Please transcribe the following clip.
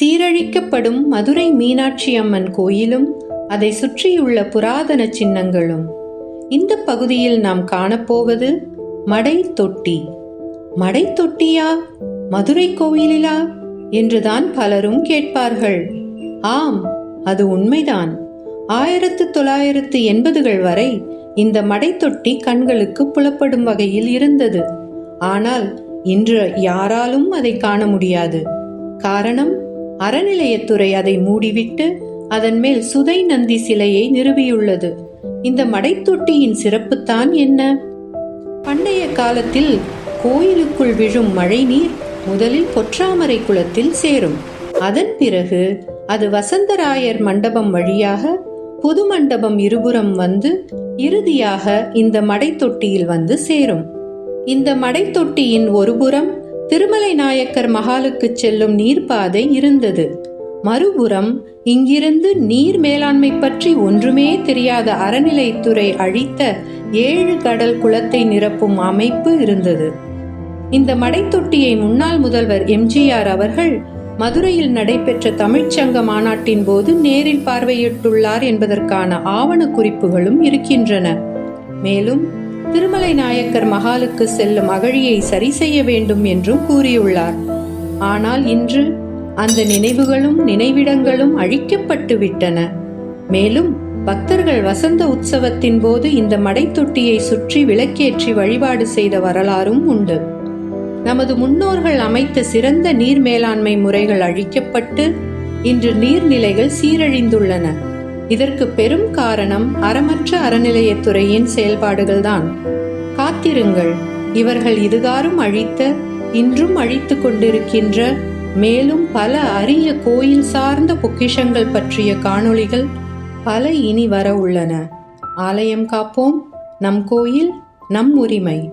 சீரழிக்கப்படும் மதுரை மீனாட்சி அம்மன் கோயிலும் அதை சுற்றியுள்ள புராதன சின்னங்களும். இந்த பகுதியில் நாம் காணப்போவது மடை தொட்டி. மடை தொட்டியா? மதுரை கோயிலிலா? என்றுதான் பலரும் கேட்பார்கள். ஆம் அது உண்மைதான். ஆயிரத்து தொள்ளாயிரத்து எண்பதுகள் வரை இந்த மடை தொட்டி கண்களுக்கு புலப்படும் வகையில் இருந்தது. ஆனால் இன்று யாராலும் அதை காண முடியாது. காரணம்? அறநிலையத்துறை அதை மூடிவிட்டு அதன் மேல் சுதை நந்தி சிலையை நிறுவியுள்ளது. இந்த மடைத்தொட்டியின் சிறப்புத்தான் என்ன? பண்டைய காலத்தில் கோயிலுக்குள் விழும் மழைநீர் முதலில் பொற்றாமரை குளத்தில் சேரும். அதன் பிறகு அது வசந்தராயர் மண்டபம் வழியாக புது மண்டபம் இருபுறம் வந்து இறுதியாக இந்த மடைத்தொட்டியில் வந்து சேரும். இந்த மடைத்தொட்டியின் ஒருபுறம் திருமலை நாயக்கர் மகாலுக்கு செல்லும் நீர்ப்பாதை இருந்தது. மறுபுறம் இங்கிருந்து நீர் மேலாண்மை பற்றி ஒன்றுமே தெரியாத அறநிலைத்துறை அழித்த ஏழு கடல் குளத்தை நிரப்பும் அமைப்பு இருந்தது. இந்த மடைத்தொட்டியை முன்னாள் முதல்வர் எம்ஜிஆர் அவர்கள் மதுரையில் நடைபெற்ற தமிழ்ச்சங்க மாநாட்டின் போது நேரில் பார்வையிட்டுள்ளார் என்பதற்கான ஆவண குறிப்புகளும் இருக்கின்றன. மேலும் திருமலை நாயக்கர் மகாலுக்கு செல்லும் அகழியை சரி செய்ய வேண்டும் என்றும் கூறியுள்ளார். ஆனால் இன்று அந்த நினைவுகளும் நினைவிடங்களும் அழிக்கப்பட்டு விட்டன மேலும் பக்தர்கள் வசந்த உற்சவத்தின் போது இந்த மடைத்தொட்டியை சுற்றி விளக்கேற்றி வழிபாடு செய்த வரலாறும் உண்டு. நமது முன்னோர்கள் அமைத்த சிறந்த நீர் மேலாண்மை முறைகள் அழிக்கப்பட்டு இன்று நீர்நிலைகள் சீரழிந்துள்ளன. இதற்கு பெரும் காரணம் அறமற்ற அறநிலையத்துறையின் செயல்பாடுகள்தான். காத்திருங்கள் இவர்கள் இதுகாரும் அழித்த இன்றும் அழித்து கொண்டிருக்கின்ற மேலும் பல அரிய கோயில் சார்ந்த பொக்கிஷங்கள் பற்றிய காணொளிகள் பல இனி வர உள்ளன. ஆலயம் காப்போம் நம் கோயில் நம் உரிமை.